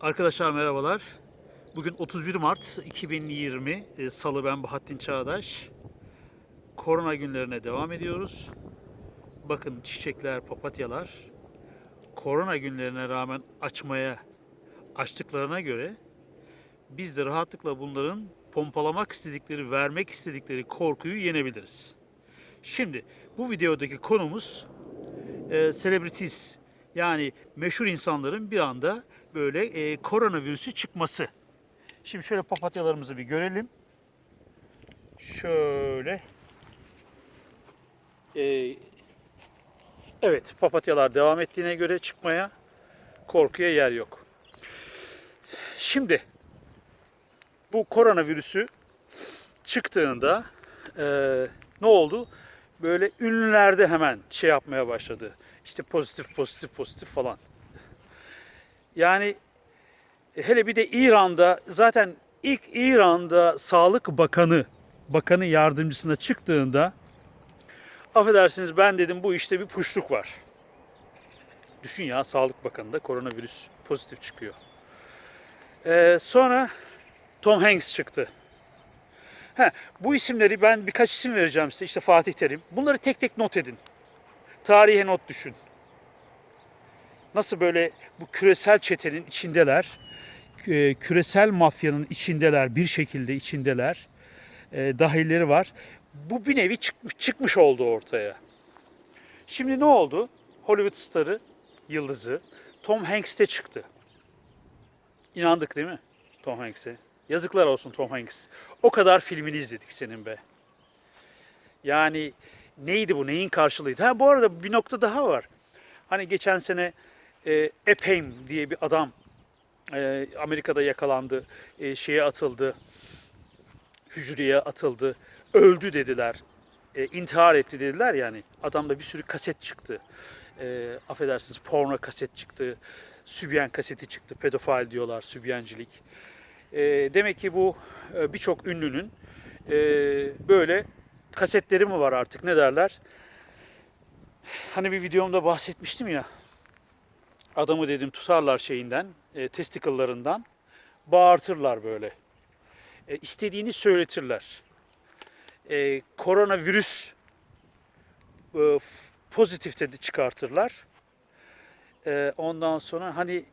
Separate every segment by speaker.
Speaker 1: Arkadaşlar merhabalar. Bugün 31 Mart 2020 e, Salı ben Bahattin Çağdaş. Korona günlerine devam ediyoruz. Bakın çiçekler, papatyalar korona günlerine rağmen açmaya açtıklarına göre biz de rahatlıkla bunların pompalamak istedikleri, vermek istedikleri korkuyu yenebiliriz. Şimdi bu videodaki konumuz e, celebrities yani meşhur insanların bir anda böyle e, koronavirüsü çıkması. Şimdi şöyle papatyalarımızı bir görelim. Şöyle. E, evet papatyalar devam ettiğine göre çıkmaya korkuya yer yok. Şimdi bu koronavirüsü çıktığında e, ne oldu? Böyle ünlülerde hemen şey yapmaya başladı. İşte pozitif pozitif pozitif falan. Yani hele bir de İran'da zaten ilk İran'da Sağlık Bakanı bakanı yardımcısına çıktığında affedersiniz ben dedim bu işte bir puşluk var. Düşün ya Sağlık Bakanı'nda koronavirüs pozitif çıkıyor. Ee, sonra Tom Hanks çıktı. He, bu isimleri ben birkaç isim vereceğim size. İşte Fatih Terim. Bunları tek tek not edin. Tarihe not düşün. Nasıl böyle bu küresel çetenin içindeler, e, küresel mafyanın içindeler, bir şekilde içindeler, e, dahilleri var. Bu bir nevi çıkmış, oldu ortaya. Şimdi ne oldu? Hollywood starı, yıldızı Tom Hanks de çıktı. İnandık değil mi Tom Hanks'e? Yazıklar olsun Tom Hanks. O kadar filmini izledik senin be. Yani neydi bu? Neyin karşılığıydı? Ha bu arada bir nokta daha var. Hani geçen sene e, Epheim diye bir adam e, Amerika'da yakalandı. E, şeye atıldı. Hücreye atıldı. Öldü dediler. E, intihar etti dediler yani. Adamda bir sürü kaset çıktı. E, affedersiniz porno kaset çıktı. Sübyen kaseti çıktı. Pedofil diyorlar, sübyencilik. E, demek ki bu e, birçok ünlünün e, böyle kasetleri mi var artık ne derler? Hani bir videomda bahsetmiştim ya. Adamı dedim tutarlar şeyinden, e, testicle'larından. Bağırtırlar böyle. E, istediğini söyletirler. E, koronavirüs e, pozitif dedi çıkartırlar. E, ondan sonra hani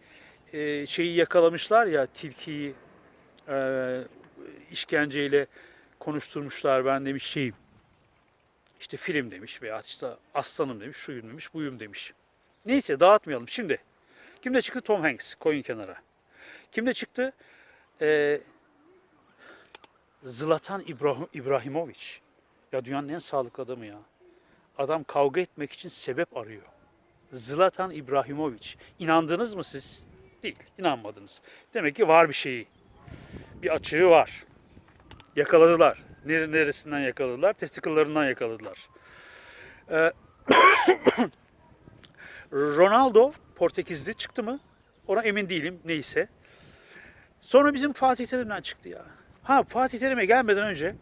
Speaker 1: e, şeyi yakalamışlar ya tilkiyi e, işkenceyle konuşturmuşlar ben demiş şeyim işte film demiş veya işte aslanım demiş şuyum demiş buyum demiş. Neyse dağıtmayalım şimdi. Kimde çıktı Tom Hanks koyun kenara. Kimde çıktı ee, Zlatan İbrahim, İbrahimovic. Ya dünyanın en sağlıklı adamı ya. Adam kavga etmek için sebep arıyor. Zlatan İbrahimovic. İnandınız mı siz? Değil, inanmadınız. Demek ki var bir şeyi. Bir açığı var. Yakaladılar. Nere- Neresinden yakaladılar? Testikıllarından yakaladılar. Ee, Ronaldo Portekizli çıktı mı? Ona emin değilim. Neyse. Sonra bizim Fatih Terim'den çıktı ya. Ha Fatih Terim'e gelmeden önce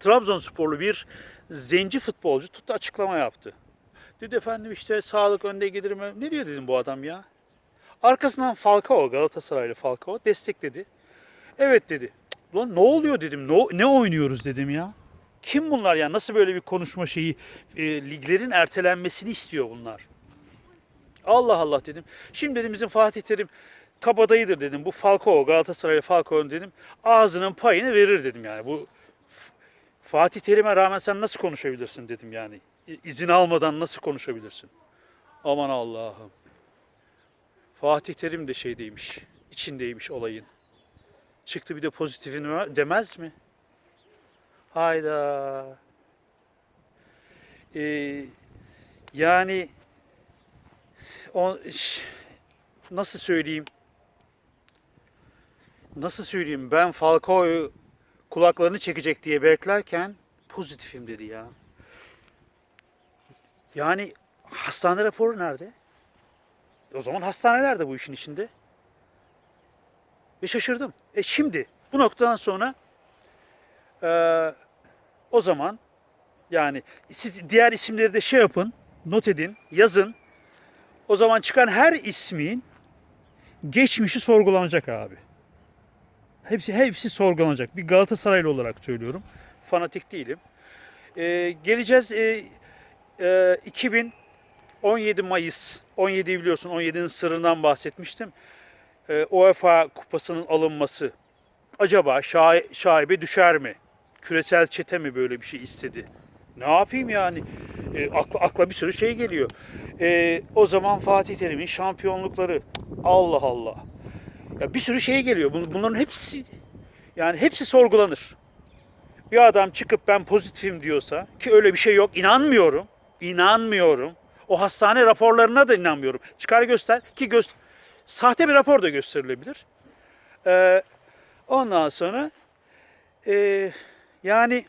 Speaker 1: Trabzonsporlu bir zenci futbolcu tuttu açıklama yaptı. Dedi efendim işte sağlık önde mi? Ne diyor dedim bu adam ya? Arkasından Falcao, Galatasaraylı Falcao destekledi. Evet dedi. Lan ne oluyor dedim. Ne, ne oynuyoruz dedim ya. Kim bunlar ya? Nasıl böyle bir konuşma şeyi? E, liglerin ertelenmesini istiyor bunlar. Allah Allah dedim. Şimdi dedim bizim Fatih Terim kabadayıdır dedim. Bu Falcao, Galatasaraylı Falcao'nun dedim. Ağzının payını verir dedim yani. Bu Fatih Terim'e rağmen sen nasıl konuşabilirsin dedim yani. İzin almadan nasıl konuşabilirsin? Aman Allah'ım. Fatih Terim de şeydeymiş, içindeymiş olayın. Çıktı bir de pozitifini demez mi? Hayda. Ee, yani o, ş- nasıl söyleyeyim? Nasıl söyleyeyim? Ben Falcao'yu kulaklarını çekecek diye beklerken pozitifim dedi ya. Yani hastane raporu nerede? O zaman hastaneler de bu işin içinde. Ve şaşırdım. E şimdi bu noktadan sonra eee, o zaman yani siz diğer isimleri de şey yapın, not edin, yazın. O zaman çıkan her ismin geçmişi sorgulanacak abi. Hepsi hepsi sorgulanacak. Bir Galatasaraylı olarak söylüyorum. Fanatik değilim. Ee, geleceğiz e, e, 2017 Mayıs 17'yi biliyorsun 17'nin sırrından bahsetmiştim. Ee, UEFA kupasının alınması acaba şahi, şaibe düşer mi? Küresel çete mi böyle bir şey istedi? Ne yapayım yani? E, akla, akla bir sürü şey geliyor. E, o zaman Fatih Terim'in şampiyonlukları. Allah Allah. Ya bir sürü şey geliyor. Bun- Bunların hepsi yani hepsi sorgulanır. Bir adam çıkıp ben pozitifim diyorsa ki öyle bir şey yok. inanmıyorum. İnanmıyorum. O hastane raporlarına da inanmıyorum. Çıkar göster ki göster sahte bir rapor da gösterilebilir. Ee, ondan sonra ee, yani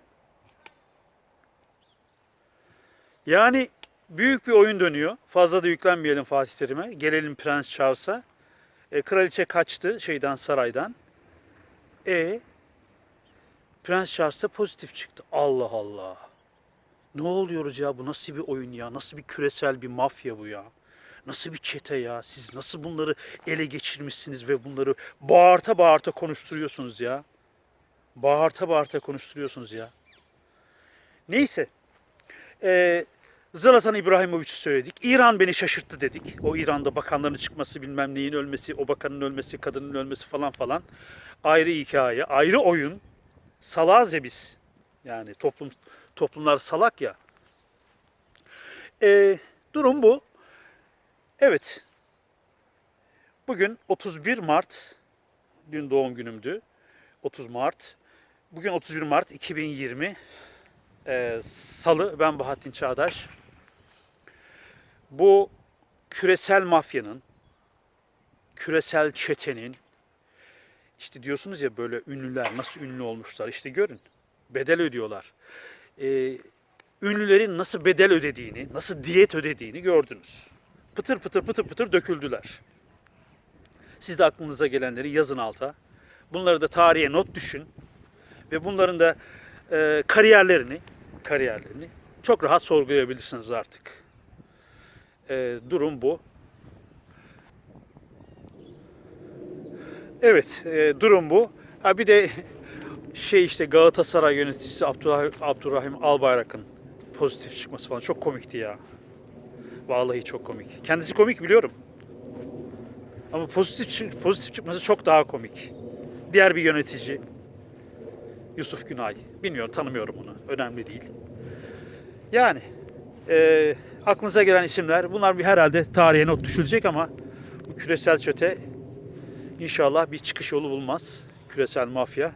Speaker 1: yani büyük bir oyun dönüyor. Fazla da yüklenmeyelim Fatih Terim'e. Gelelim Prens Charles'a. E, kraliçe kaçtı şeyden saraydan. E Prens Charles da pozitif çıktı. Allah Allah. Ne oluyoruz ya bu nasıl bir oyun ya? Nasıl bir küresel bir mafya bu ya? Nasıl bir çete ya? Siz nasıl bunları ele geçirmişsiniz ve bunları bağırta bağırta konuşturuyorsunuz ya? Bağırta bağırta konuşturuyorsunuz ya. Neyse. Ee, Zlatan İbrahimovic'i söyledik. İran beni şaşırttı dedik. O İran'da bakanların çıkması, bilmem neyin ölmesi, o bakanın ölmesi, kadının ölmesi falan falan. Ayrı hikaye, ayrı oyun. Salaz biz. Yani toplum toplumlar salak ya. Ee, durum bu. Evet. Bugün 31 Mart. Dün doğum günümdü. 30 Mart. Bugün 31 Mart 2020. Ee, Salı. Ben Bahattin Çağdaş. Bu küresel mafyanın, küresel çetenin, işte diyorsunuz ya böyle ünlüler nasıl ünlü olmuşlar işte görün. Bedel ödüyorlar. Ee, ünlülerin nasıl bedel ödediğini, nasıl diyet ödediğini gördünüz. Pıtır pıtır pıtır pıtır döküldüler. Siz de aklınıza gelenleri yazın alta. Bunları da tarihe not düşün. Ve bunların da e, kariyerlerini, kariyerlerini çok rahat sorgulayabilirsiniz artık. E, durum bu. Evet, e, durum bu. Ha bir de şey işte Galatasaray yöneticisi Abdurrahim, Abdurrahim Albayrak'ın pozitif çıkması falan çok komikti ya. Vallahi çok komik. Kendisi komik biliyorum. Ama pozitif pozitif çıkması çok daha komik. Diğer bir yönetici Yusuf Günay. Bilmiyorum tanımıyorum onu. Önemli değil. Yani e, aklınıza gelen isimler bunlar bir herhalde tarihe not düşülecek ama bu küresel çete İnşallah bir çıkış yolu bulmaz. Küresel mafya.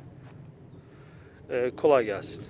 Speaker 1: Ee, kolay gelsin.